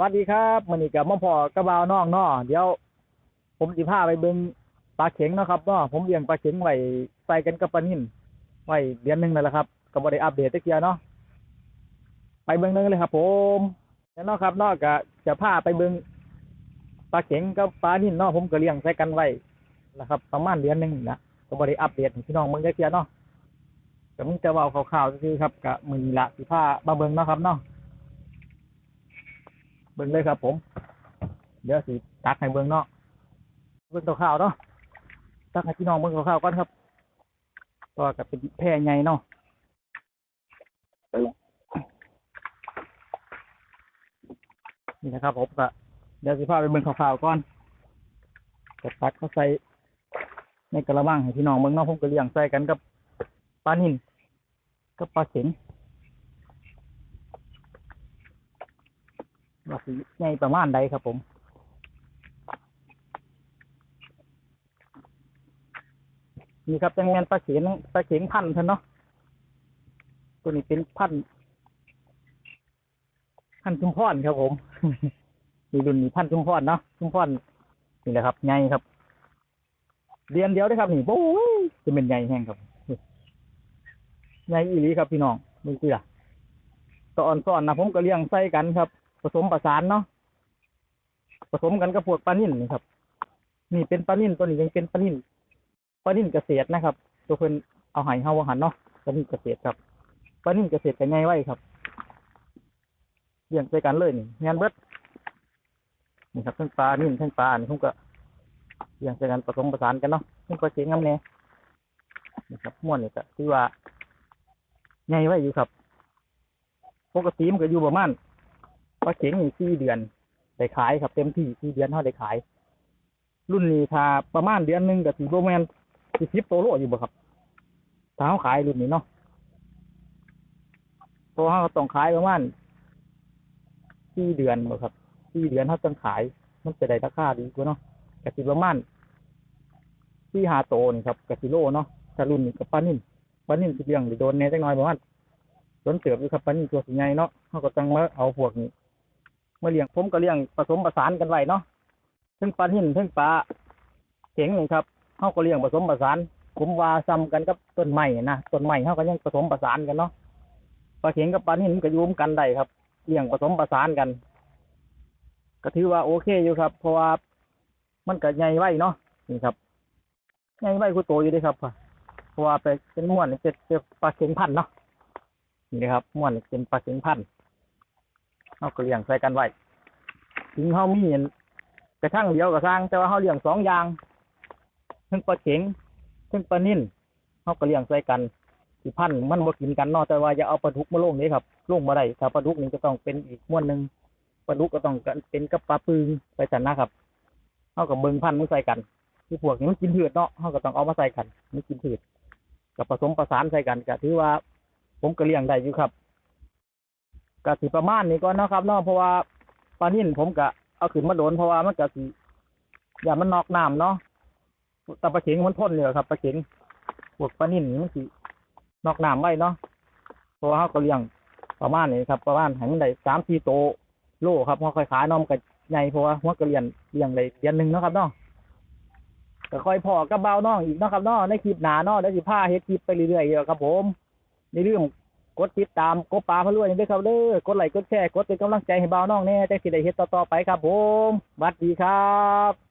วัสดีครับมื้อนี้กับม่อพ่อกระบาวน้องนาะเดี๋ยว ผมสิพาไปเบิ่งปลาเข็งนะครับนาะผมเลี้ยงปลาเข็งไว้ใส่กันกับปลานิ่นไว้เดือนหนึ่งนั่นแหละครับก็บ่ได้อัปเดตจักเที่ยเนาะไปเบิ่งนึงเลยครับ ผมแล้วนาะครับนาะก็จะพาไปเบิ่งปลาเข็งกับปลานิ่นเนาะผมก็เลี้ยงใส่กันไว้นะครับ ประมาณเดือนหนึ่งนะก็บ่ได้อัปเดตพี่น้องเบิ่งจักเที่ยเนาะก็มีแต่เว้าคร่าวๆซื่อครับก็มื้อละสิพามาเบิ่งเนาะครับเนาะ เบิ่งเลยครับ ผม เดี๋ยวสิตักให้เบิ่งเนาะเบิ่งข่าวเนาะตักให้พี่น้องเบิ่งข่าวก่อนครับก็กับเป็นแพร่ใหญ่เนาะนี่นะครับผมก็เดี๋ยวสิพาไปเบิ่งข่าวๆก่อนก็ตักเขาใส่ในกระมังให้พี่น้องเบิ่งเนาะผมก็เลี้ยงใส่กันกับปลานิ่นกับปลาเข็ง ว่าสิใหญ่ประมาณใดครับผมนี่ครับจังแมนปลาเข็งปลาเข็งพันธุ์เนเนาะตัวนี้เป็นพันธุ์พันธุ์ชุมพรครับผมมีรุ่นนี้พันธุ์ชุมพรเนาะชุมพรนี่แหละครับใหญ่ครับเรียนเดียวได้ครับนี่โอ้ยจะเป็นใหญ่แห้งครับใหญ่อีหลีครับพี่น้องมือเสือตอนซ้อนนะผมก็เลี้ยงใส่กันครับ ผสมประสานเนาะผสมกันกับพวกปลานิ่นนี่ครับ นี่เป็นปลานิ่นตัวนี้ยังเป็นปลานิ่นปลานิ่นเกษตรนะครับ ตัวเพิ่นเอาไห้เฮาว่าหันเนาะปลานิ่นเกษตรครับปลานิ่นเกษตรกันไงไว้ครับเลี้ยงใส่กันเลยนี่งานเบิดนี่ครับทั้งปลานิ่นทั้งปลาอันนี้ผมก็เลี้ยงใส่กันผสมประสานกันเนาะทั้งปลาเก๋งงามแน่นี่ครับม้วนนี่ก็ที่ว่าไงไว้อยู่ครับ ปกติมันก็อยู่ประมาณ ปลาเข็งนี่สี่เดือนได้ขายครับเต็มที่สี่เดือนเท่าได้ขาย รุ่นนี้ถ้าประมาณเดือนหนึ่งกับสี่โแมนสี่สิบโตโลอยู่บ่ครับถ้าเขาขายรุ่นนี้เนาะเพราะว่าเขาต้องขายประมาณสี่เดือนบ่ครับสี่เดือนเขาต้องขาย มันจะได้ราคาดีกว่าเนาะกับสิประมาณสี่ห้าโตนี่ครับกับสิโลเนาะถ้ารุ่นนี้กับปลานิ่มปลานิ่มสิเลี้ยงหรือโดนแน่จักน่อยประมาณสนเติบอยู่ครับปลานี่ตัวสีใหญ่เนาะเขาก็ต้งมาเอาพวกนี้ มาเลี้ยงผมก็เลี้ยงผสมผสานกันไว้เนาะทั้งปลาหินทั้งปลาเข็งนี่ครับเขาก็เลี้ยงผสมผสานผมว่าซ้ำกันกับต้นไม้นะต้นไม้เขาก็ยังผสมผสานกันเนาะปลาเข็งกับปลาหินมันก็ยุ่มกันได้ครับเลี้ยงผสมผสานกัน ก็ถือว่าโอเคอยู่ครับ เพราะว่ามันก็ใหญ่ไว้เนาะนี่ครับใหญ่ไว้คือโตอยู่ด้ครับเพราะว่าไปเป็นม้วนเป็นเป็นปลาเข็งพันเนาะนี่นะครับม่วนเป็นปลาเข็งพันธุ์ เขาก็เลี้ยงใส่กันไว้ถึงเขามีเห็นกระทั่งเดียวก็สร้างแต่ว่าเขาเลี้ยงสองอย่างทั้งปลาเข็งทั้งปลานิ่นเขาก็เลี้ยงใส่กันที่พันมันบ่กินกันนาะแต่ว่าอย่าเอาปลาดุกมาลงนี่ครับลงมาได้ถ้าปลาดุกนี่ก็ต้องเป็นอีกม้วนหนึ่งปลาดุกก็ต้องเป็นกับปลาปึงไปสันนะครับเขากับเบิงพันมันใส่กันที่พวกนี้มันกินพืชเนาะเขาก็ต้องเอามาใส่กันมันกินพืชกับผสมประสานใส่กันก็ถือว่า ผมก็เลี้ยงได้อยู่ครับ ก็สิประมาณนี้ก่อนเนาะครับเนาะเพราะว่าปลานิ่นผมก็เอาขึ้นมาโดนเพราะว่ามันก็สิอย่ามันนอกน้ำเนาะแต่ปลาเข็งมันทนเลยครับปลาเข็งพวกปลานิ่นนี่มันสินอกน้ำไว้เนาะเพราะว่าเขาก็เลี้ยงประมาณนี้ครับ ประมาณให้มันได้สามสี่โตโลครับเขาค่อยขายน้อมนก็ใหญ่เพราะว่าหัวกระเรียนเลี้ยงได้เดือนหนึ่งเนาะครับเนาะก็ค่อยพอกับเบาน้องอีกเนาะครับเนาะในคลิปหนาเนาะเดี๋ยวสิพาเฮ็ดคลิปไปเรื่อยๆเยครับผมในเรื่อง กดติดตามกบปลาพะรวยนี่ด้วยครับเด้อกดไลค์กดแชร์กดเป็นกำลังใจให้บ่าวน้องแน่ใจสิได้เฮ็ดต่อๆไปครับผมสวัสดีครับ